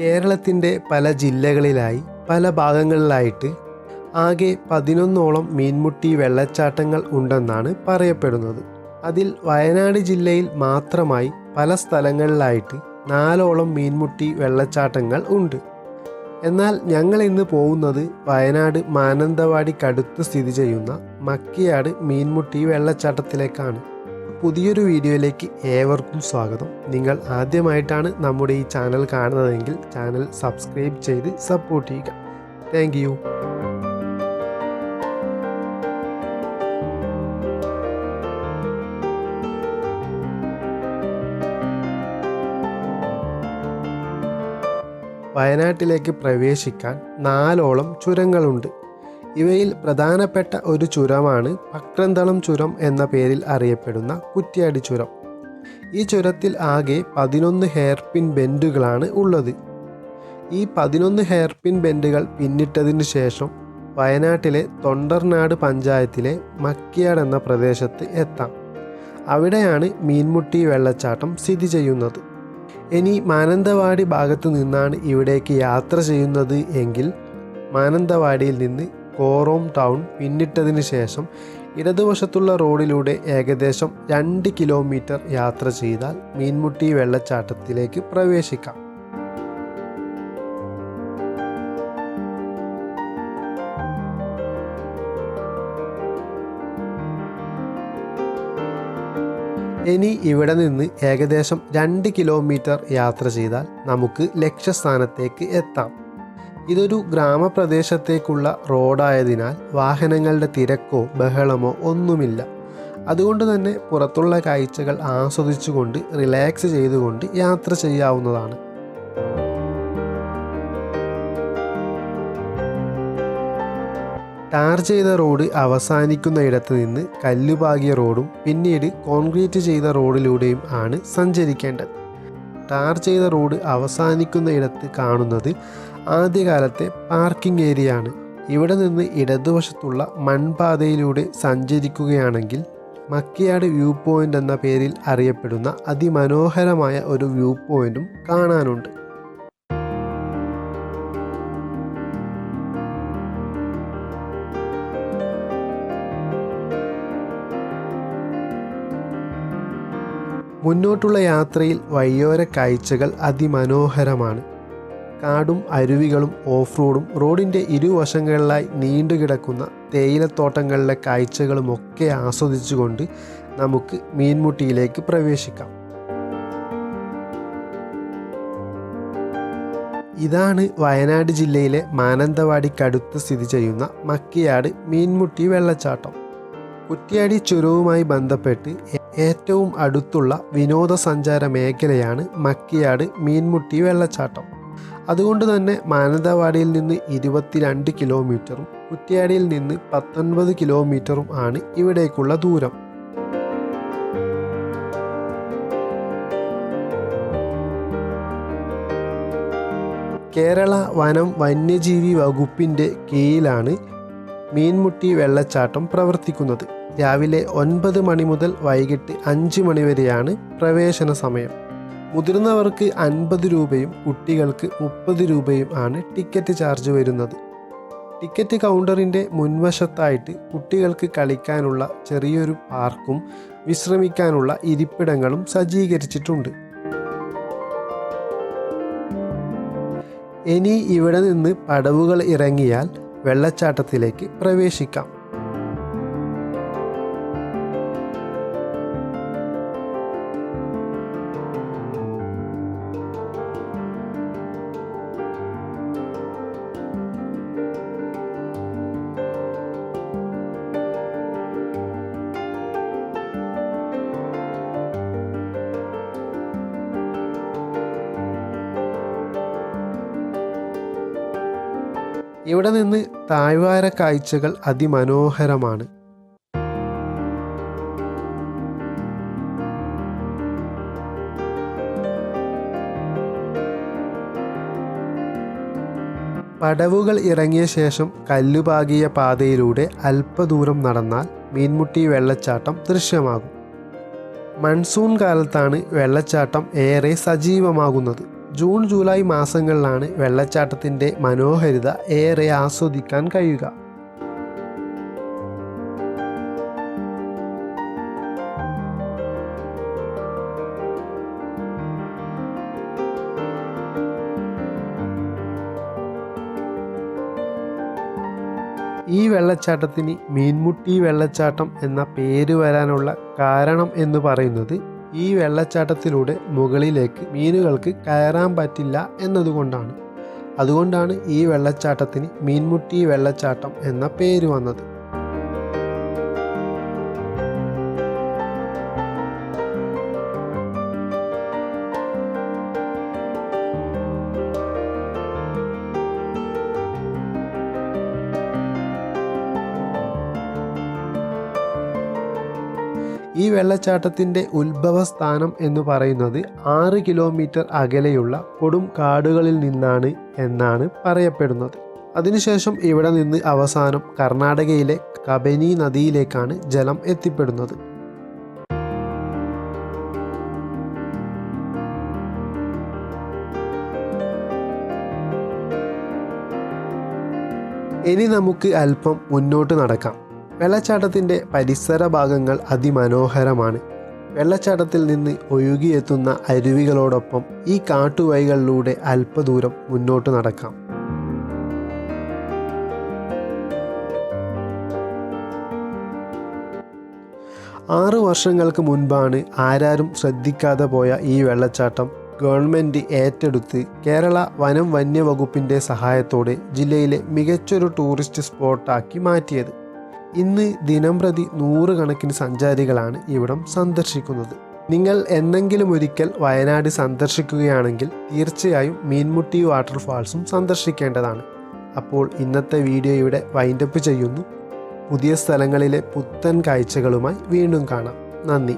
കേരളത്തിന്റെ പല ജില്ലകളിലായി പല ഭാഗങ്ങളിലായിട്ട് ആകെ പതിനൊന്നോളം മീൻമുട്ടി വെള്ളച്ചാട്ടങ്ങൾ ഉണ്ടെന്നാണ് പറയപ്പെടുന്നത്. അതിൽ വയനാട് ജില്ലയിൽ മാത്രമായി പല സ്ഥലങ്ങളിലായിട്ട് നാലോളം മീൻമുട്ടി വെള്ളച്ചാട്ടങ്ങൾ ഉണ്ട്. എന്നാൽ ഞങ്ങൾ ഇന്ന് പോകുന്നത് വയനാട് മാനന്തവാടിക്കടുത്ത് സ്ഥിതി ചെയ്യുന്ന മക്കിയാട് മീൻമുട്ടി വെള്ളച്ചാട്ടത്തിലേക്കാണ്. പുതിയൊരു വീഡിയോയിലേക്ക് ഏവർക്കും സ്വാഗതം. നിങ്ങൾ ആദ്യമായിട്ടാണ് നമ്മുടെ ഈ ചാനൽ കാണുന്നതെങ്കിൽ ചാനൽ സബ്സ്ക്രൈബ് ചെയ്ത് സപ്പോർട്ട് ചെയ്യുക. താങ്ക് യു വയനാട്ടിലേക്ക് പ്രവേശിക്കാൻ നാലോളം ചുരങ്ങളുണ്ട്. ഇവയിൽ പ്രധാനപ്പെട്ട ഒരു ചുരമാണ് പക്രന്തളം ചുരം എന്ന പേരിൽ അറിയപ്പെടുന്ന കുറ്റ്യാടി ചുരം. ഈ ചുരത്തിൽ ആകെ പതിനൊന്ന് ഹെയർപിൻ ബെൻഡുകളാണ് ഉള്ളത്. ഈ പതിനൊന്ന് ഹെയർപിൻ ബെൻഡുകൾ പിന്നിട്ടതിന് ശേഷം വയനാട്ടിലെ തൊണ്ടർനാട് പഞ്ചായത്തിലെ മക്കിയാട് എന്ന പ്രദേശത്ത് എത്താം. അവിടെയാണ് മീൻമുട്ടി വെള്ളച്ചാട്ടം സ്ഥിതി ചെയ്യുന്നത്. ഇനി മാനന്തവാടി ഭാഗത്തു നിന്നാണ് ഇവിടേക്ക് യാത്ര ചെയ്യുന്നത് എങ്കിൽ മാനന്തവാടിയിൽ നിന്ന് കോറോം ടൗൺ പിന്നിട്ടതിന് ശേഷം ഇടതുവശത്തുള്ള റോഡിലൂടെ ഏകദേശം രണ്ട് കിലോമീറ്റർ യാത്ര ചെയ്താൽ മീൻമുട്ടി വെള്ളച്ചാട്ടത്തിലേക്ക് പ്രവേശിക്കാം. ഇനി ഇവിടെ നിന്ന് ഏകദേശം രണ്ട് കിലോമീറ്റർ യാത്ര ചെയ്താൽ നമുക്ക് ലക്ഷ്യസ്ഥാനത്തേക്ക് എത്താം. ഇതൊരു ഗ്രാമപ്രദേശത്തേക്കുള്ള റോഡായതിനാൽ വാഹനങ്ങളുടെ തിരക്കോ ബഹളമോ ഒന്നുമില്ല. അതുകൊണ്ട് തന്നെ പുറത്തുള്ള കാഴ്ചകൾ ആസ്വദിച്ചുകൊണ്ട് റിലാക്സ് ചെയ്തുകൊണ്ട് യാത്ര ചെയ്യാവുന്നതാണ്. ടാർ ചെയ്ത റോഡ് അവസാനിക്കുന്ന ഇടത്ത് നിന്ന് കല്ലുപാകിയ റോഡും പിന്നീട് കോൺക്രീറ്റ് ചെയ്ത റോഡിലൂടെയും ആണ് സഞ്ചരിക്കേണ്ടത്. ടാർ ചെയ്ത റോഡ് അവസാനിക്കുന്നയിടത്ത് കാണുന്നത് ആദ്യകാലത്തെ പാർക്കിംഗ് ഏരിയ ആണ് ഇവിടെ നിന്ന് ഇടതുവശത്തുള്ള മൺപാതയിലൂടെ സഞ്ചരിക്കുകയാണെങ്കിൽ മക്കിയാട് വ്യൂ പോയിന്റ് എന്ന പേരിൽ അറിയപ്പെടുന്ന അതിമനോഹരമായ ഒരു വ്യൂ പോയിന്റും കാണാനുണ്ട്. മുന്നോട്ടുള്ള യാത്രയിൽ വഴിയോര കാഴ്ചകൾ അതിമനോഹരമാണ്. കാടും അരുവികളും ഓഫ് റോഡും റോഡിന്റെ ഇരുവശങ്ങളിലായി നീണ്ടുകിടക്കുന്ന തേയിലത്തോട്ടങ്ങളിലെ കാഴ്ചകളുമൊക്കെ ആസ്വദിച്ചുകൊണ്ട് നമുക്ക് മീൻമുട്ടിയിലേക്ക് പ്രവേശിക്കാം. ഇതാണ് വയനാട് ജില്ലയിലെ മാനന്തവാടിക്കടുത്ത് സ്ഥിതി ചെയ്യുന്ന മക്കിയാട് മീൻമുട്ടി വെള്ളച്ചാട്ടം. കുറ്റ്യാടി ചുരവുമായി ബന്ധപ്പെട്ട് ഏറ്റവും അടുത്തുള്ള വിനോദസഞ്ചാര മേഖലയാണ് മക്കിയാട് മീൻമുട്ടി വെള്ളച്ചാട്ടം. അതുകൊണ്ട് തന്നെ മാനന്തവാടിയിൽ നിന്ന് ഇരുപത്തിരണ്ട് കിലോമീറ്ററും കുറ്റ്യാടിയിൽ നിന്ന് പത്തൊൻപത് കിലോമീറ്ററും ആണ് ഇവിടേക്കുള്ള ദൂരം. കേരള വനം വന്യജീവി വകുപ്പിന്റെ കീഴിലാണ് മീൻമുട്ടി വെള്ളച്ചാട്ടം പ്രവർത്തിക്കുന്നത്. രാവിലെ ഒൻപത് മണി മുതൽ വൈകിട്ട് അഞ്ച് മണി വരെയാണ് പ്രവേശന സമയം. മുതിർന്നവർക്ക് അൻപത് രൂപയും കുട്ടികൾക്ക് മുപ്പത് രൂപയും ആണ് ടിക്കറ്റ് ചാർജ് വരുന്നത്. ടിക്കറ്റ് കൗണ്ടറിന്റെ മുൻവശത്തായിട്ട് കുട്ടികൾക്ക് കളിക്കാനുള്ള ചെറിയൊരു പാർക്കും വിശ്രമിക്കാനുള്ള ഇരിപ്പിടങ്ങളും സജ്ജീകരിച്ചിട്ടുണ്ട്. ഇനി ഇവിടെ നിന്ന് പടവുകൾ ഇറങ്ങിയാൽ വെള്ളച്ചാട്ടത്തിലേക്ക് പ്രവേശിക്കാം. ഇവിടെ നിന്ന് താഴ്വാര കാഴ്ചകൾ അതിമനോഹരമാണ്. പടവുകൾ ഇറങ്ങിയ ശേഷം കല്ലുപാകിയ പാതയിലൂടെ അല്പദൂരം നടന്നാൽ മീൻമുട്ടി വെള്ളച്ചാട്ടം ദൃശ്യമാകും. മൺസൂൺ കാലത്താണ് വെള്ളച്ചാട്ടം ഏറെ സജീവമാകുന്നത്. ജൂൺ ജൂലൈ മാസങ്ങളിലാണ് വെള്ളച്ചാട്ടത്തിന്റെ മനോഹരിത ഏറെ ആസ്വദിക്കാൻ കഴിയുക. ഈ വെള്ളച്ചാട്ടത്തിന് മീൻമുട്ടി വെള്ളച്ചാട്ടം എന്ന പേര് വരാനുള്ള കാരണം എന്ന് പറയുന്നത് ഈ വെള്ളച്ചാട്ടത്തിലൂടെ മുകളിലേക്ക് മീനുകൾക്ക് കയറാൻ പറ്റില്ല എന്നതുകൊണ്ടാണ്. അതുകൊണ്ടാണ് ഈ വെള്ളച്ചാട്ടത്തിന് മീൻമുട്ടി വെള്ളച്ചാട്ടം എന്ന പേര് വന്നത്. ഈ വെള്ളച്ചാട്ടത്തിന്റെ ഉത്ഭവസ്ഥാനം എന്ന് പറയുന്നത് ആറ് കിലോമീറ്റർ അകലെയുള്ള കൊടും കാടുകളിൽ നിന്നാണ് എന്നാണ് പറയപ്പെടുന്നത്. അതിനുശേഷം ഇവിടെ നിന്ന് അവസാനം കർണാടകയിലെ കബനി നദിയിലേക്കാണ് ജലം എത്തിപ്പെടുന്നത്. ഇനി നമുക്ക് അല്പം മുന്നോട്ട് നടക്കാം. വെള്ളച്ചാട്ടത്തിന്റെ പരിസര ഭാഗങ്ങൾ അതിമനോഹരമാണ്. വെള്ളച്ചാട്ടത്തിൽ നിന്ന് ഒഴുകിയെത്തുന്ന അരുവികളോടൊപ്പം ഈ കാട്ടുവഴികളിലൂടെ അല്പദൂരം മുന്നോട്ട് നടക്കാം. ആറ് വർഷങ്ങൾക്ക് മുൻപാണ് ആരാരും ശ്രദ്ധിക്കാതെ പോയ ഈ വെള്ളച്ചാട്ടം ഗവൺമെന്റ് ഏറ്റെടുത്ത് കേരള വനം വന്യവകുപ്പിന്റെ സഹായത്തോടെ ജില്ലയിലെ മികച്ചൊരു ടൂറിസ്റ്റ് സ്പോട്ടാക്കി മാറ്റിയത്. ഇന്ന് ദിനം പ്രതി നൂറുകണക്കിന് സഞ്ചാരികളാണ് ഇവിടം സന്ദർശിക്കുന്നത്. നിങ്ങൾ എന്നെങ്കിലും ഒരിക്കൽ വയനാട് സന്ദർശിക്കുകയാണെങ്കിൽ തീർച്ചയായും മീൻമുട്ടി വാട്ടർഫാൾസും സന്ദർശിക്കേണ്ടതാണ്. അപ്പോൾ ഇന്നത്തെ വീഡിയോ ഇവിടെ വൈൻഡപ്പ് ചെയ്യുന്നു. പുതിയ സ്ഥലങ്ങളിലെ പുത്തൻ കാഴ്ചകളുമായി വീണ്ടും കാണാം. നന്ദി.